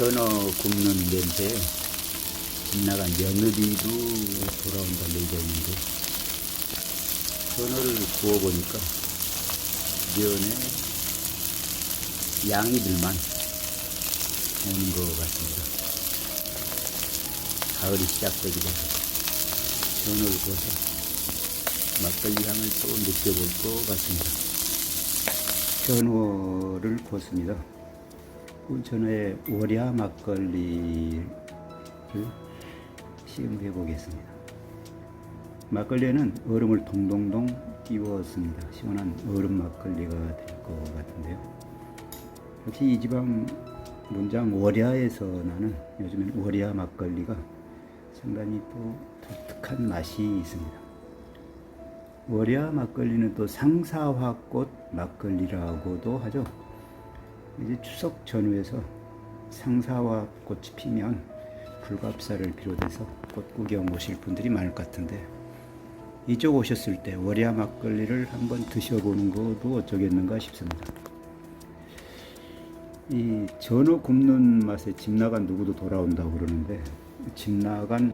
전어 굽는 냄새에 집 나간 며느리도 돌아온다 얘기했는데 전어를 구워보니까 면에 양이들만 오는 것 같습니다. 가을이 시작되기도 하고 전어를 구워서 막걸리 향을 또 느껴볼 것 같습니다. 전어를 구웠습니다. 그 전에 월야 막걸리를 시음해 보겠습니다. 막걸리에는 얼음을 동동동 띄웠습니다. 시원한 얼음 막걸리가 될 것 같은데요. 역시 이 지방 논장 월야에서 나는 요즘엔 월야 막걸리가 상당히 또 독특한 맛이 있습니다. 월야 막걸리는 또 상사화꽃 막걸리라고도 하죠. 이제 추석 전후에서 상사화 꽃이 피면 불갑사를 비롯해서 꽃 구경 오실 분들이 많을 것 같은데 이쪽 오셨을 때 월야 막걸리를 한번 드셔보는 것도 어쩌겠는가 싶습니다. 이 전어 굽는 맛에 집 나간 누구도 돌아온다고 그러는데 집 나간